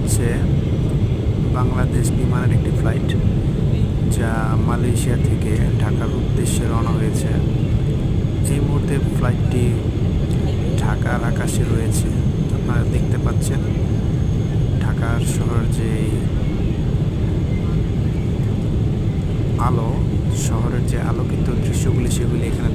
হচ্ছে বাংলাদেশ বিমানের একটি ফ্লাইট, যা মালয়েশিয়া থেকে ঢাকার উদ্দেশ্যে রওনা হয়েছে। এই মুহূর্তে ফ্লাইটটি ঢাকার আকাশে রয়েছে। আপনারা দেখতে পাচ্ছেন ঢাকার শহর যে আলো, শহরের যে আলোকিত দৃশ্যগুলি, সেগুলি এখানে